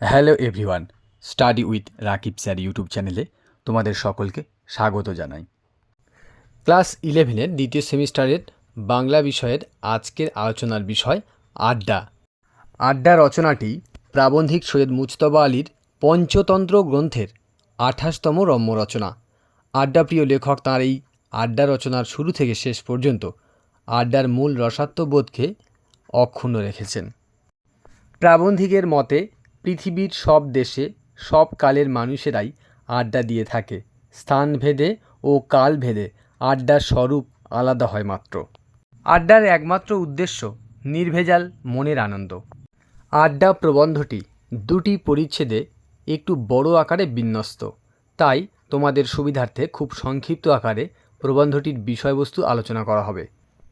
Hello everyone, study with Rakib sir YouTube চ্যানেলে তোমাদের সকলকে স্বাগত জানাই। ক্লাস ইলেভেনের দ্বিতীয় সেমিস্টারের বাংলা বিষয়ের আজকের আলোচনার বিষয় আড্ডা। আড্ডা রচনাটি প্রাবন্ধিক সৈয়দ মুজতবা আলীর পঞ্চতন্ত্র গ্রন্থের আঠাশতম রম্য রচনা। আড্ডাপ্রিয় লেখক তাঁর এই আড্ডা রচনার শুরু থেকে শেষ পর্যন্ত আড্ডার মূল রসাত্মবোধকে অক্ষুণ্ণ রেখেছেন। প্রাবন্ধিকের মতে পৃথিবীর সব দেশে সব কালের মানুষেরাই আড্ডা দিয়ে থাকে। স্থানভেদে ও কালভেদে আড্ডার স্বরূপ আলাদা হয় মাত্র। আড্ডার একমাত্র উদ্দেশ্য নির্ভেজাল মনের আনন্দ। আড্ডা প্রবন্ধটি দুটি পরিচ্ছেদে একটু বড় আকারে বিন্যস্ত। তাই তোমাদের সুবিধার্থে খুব সংক্ষিপ্ত আকারে প্রবন্ধটির বিষয়বস্তু আলোচনা করা হবে।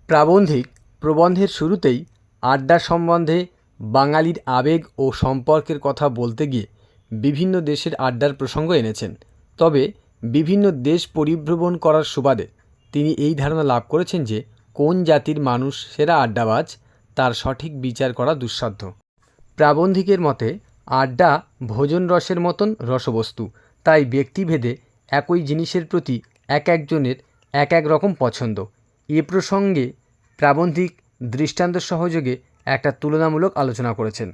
প্রাবন্ধিক প্রবন্ধের শুরুতেই আড্ডা সম্বন্ধে বাঙালির আবেগ ও সম্পর্কের কথা বলতে গিয়ে বিভিন্ন দেশের আড্ডার প্রসঙ্গ এনেছেন। তবে বিভিন্ন দেশ পরিভ্রমণ করার সুবাদে তিনি এই ধারণা লাভ করেছেন যে কোন জাতির মানুষ সেরা আড্ডাবাজ, তার সঠিক বিচার করা দুঃসাধ্য। প্রাবন্ধিকের মতে, আড্ডা ভোজন রসের মতন রসবস্তু, তাই ব্যক্তিভেদে একই জিনিসের প্রতি এক একজনের এক এক রকম পছন্দ। এ প্রসঙ্গে প্রাবন্ধিক দৃষ্টান্ত সহযোগে একটা তুলনামূলক আলোচনা করেছেন।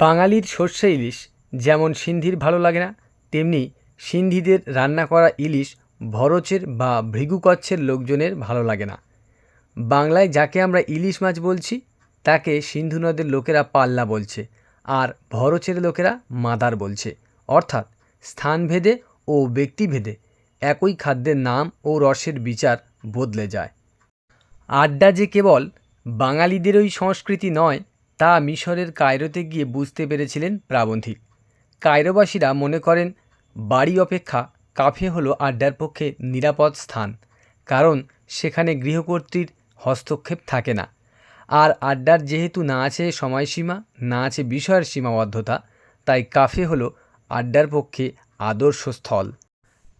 বাঙালির সর্ষে ইলিশ যেমন সিন্ধির ভালো লাগে না, তেমনি সিন্ধিদের রান্না করা ইলিশ ভরচের বা ভৃগুকচ্ছের লোকজনের ভালো লাগে না। বাংলায় যাকে আমরা ইলিশ মাছ বলছি, তাকে সিন্ধু নদের লোকেরা পাল্লা বলছে আর ভরচের লোকেরা মাদার বলছে। অর্থাৎ স্থানভেদে ও ব্যক্তিভেদে একই খাদ্যের নাম ও রসের বিচার বদলে যায়। আড্ডা যে কেবল বাঙালিদেরই সংস্কৃতি নয়, তা মিশরের কায়রোতে গিয়ে বুঝতে পেরেছিলেন প্রাবন্ধিক। কায়রোবাসীরা মনে করেন, বাড়ি অপেক্ষা কাফে হলো আড্ডার পক্ষে নিরাপদ স্থান, কারণ সেখানে গৃহকর্ত্রীর হস্তক্ষেপ থাকে না। আর আড্ডার যেহেতু না আছে সময়সীমা, না আছে বিষয়ের সীমাবদ্ধতা, তাই কাফে হলো আড্ডার পক্ষে আদর্শ স্থল।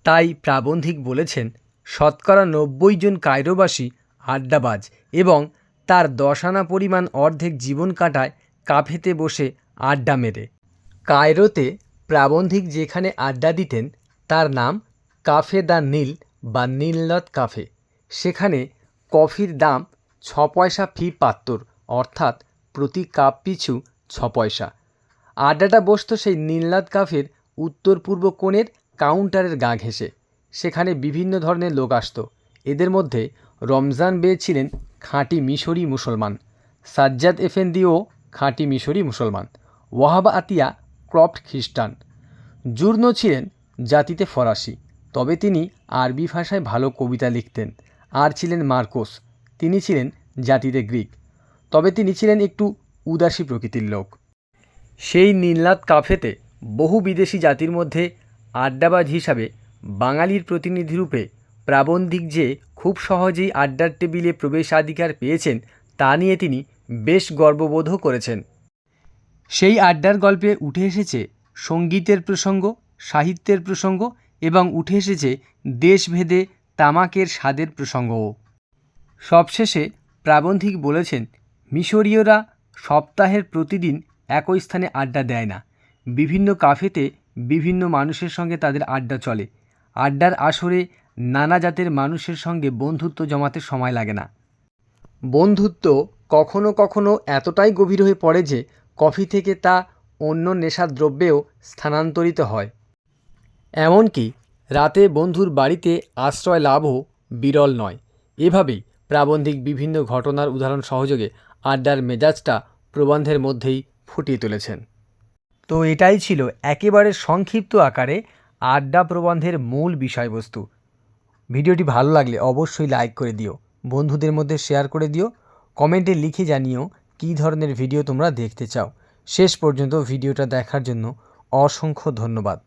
তাই প্রাবন্ধিক বলেছেন, শতকরা নব্বই জন কায়রোবাসী আড্ডাবাজ এবং তার দশ আনা পরিমাণ অর্ধেক জীবন কাটায় কাফেতে বসে আড্ডা মেরে। কায়রোতে প্রাবন্ধিক যেখানে আড্ডা দিতেন, তার নাম কাফে দ্য নীল বা নীলনদ কাফে। সেখানে কফির দাম ছ পয়সা ফি পাত্তর, অর্থাৎ প্রতি কাপ পিছু ছ পয়সা আড্ডাটা বসত সেই নীলনদ কাফের উত্তর পূর্ব কোণের কাউন্টারের গা ঘেঁষে। সেখানে বিভিন্ন ধরনের লোক আসতো। এদের মধ্যে রমজান বে ছিলেন খাঁটি মিশরি মুসলমান, সাজ্জাদ এফেন্দিও খাঁটি মিশরি মুসলমান, ওয়াহাব আতিয়া ক্রপ্ট খ্রিস্টান। জুর্নো ছিলেন জাতিতে ফরাসি, তবে তিনি আরবি ভাষায় ভালো কবিতা লিখতেন। আর ছিলেন মার্কোস, তিনি ছিলেন জাতিতে গ্রিক, তবে তিনি ছিলেন একটু উদাসী প্রকৃতির লোক। সেই নীলনাথ কাফেতে বহু বিদেশি জাতির মধ্যে আড্ডাবাজ হিসাবে বাঙালির প্রতিনিধিরূপে প্রাবন্ধিক যে খুব সহজেই আড্ডার টেবিলে প্রবেশাধিকার পেয়েছেন, তা নিয়ে তিনি বেশ গর্ববোধও করেছেন। সেই আড্ডার গল্পে উঠে এসেছে সঙ্গীতের প্রসঙ্গ, সাহিত্যের প্রসঙ্গ এবং উঠে এসেছে দেশভেদে তামাকের স্বাদের প্রসঙ্গও। সবশেষে প্রাবন্ধিক বলেছেন, মিশরীয়রা সপ্তাহের প্রতিদিন একই স্থানে আড্ডা দেয় না। বিভিন্ন কাফেতে বিভিন্ন মানুষের সঙ্গে তাদের আড্ডা চলে। আড্ডার আসরে নানা জাতের মানুষের সঙ্গে বন্ধুত্ব জমাতে সময় লাগে না। বন্ধুত্ব কখনো কখনো এতটাই গভীর হয়ে পড়ে যে কফি থেকে তা অন্য নেশার দ্রব্যেও স্থানান্তরিত হয়। এমনকি রাতে বন্ধুর বাড়িতে আশ্রয় লাভও বিরল নয়। এভাবেই প্রাবন্ধিক বিভিন্ন ঘটনার উদাহরণ সহযোগে আড্ডার মেজাজটা প্রবন্ধের মধ্যেই ফুটিয়ে তুলেছেন। তো এটাই ছিল একেবারে সংক্ষিপ্ত আকারে আড্ডা প্রবন্ধের মূল বিষয়বস্তু। ভিডিওটি ভালো লাগলে অবশ্যই লাইক করে দিও। বন্ধুদের মধ্যে শেয়ার করে দিও। কমেন্টে লিখে জানিও কী ধরনের ভিডিও তোমরা দেখতে চাও। শেষ পর্যন্ত ভিডিওটা দেখার জন্য অসংখ্য ধন্যবাদ।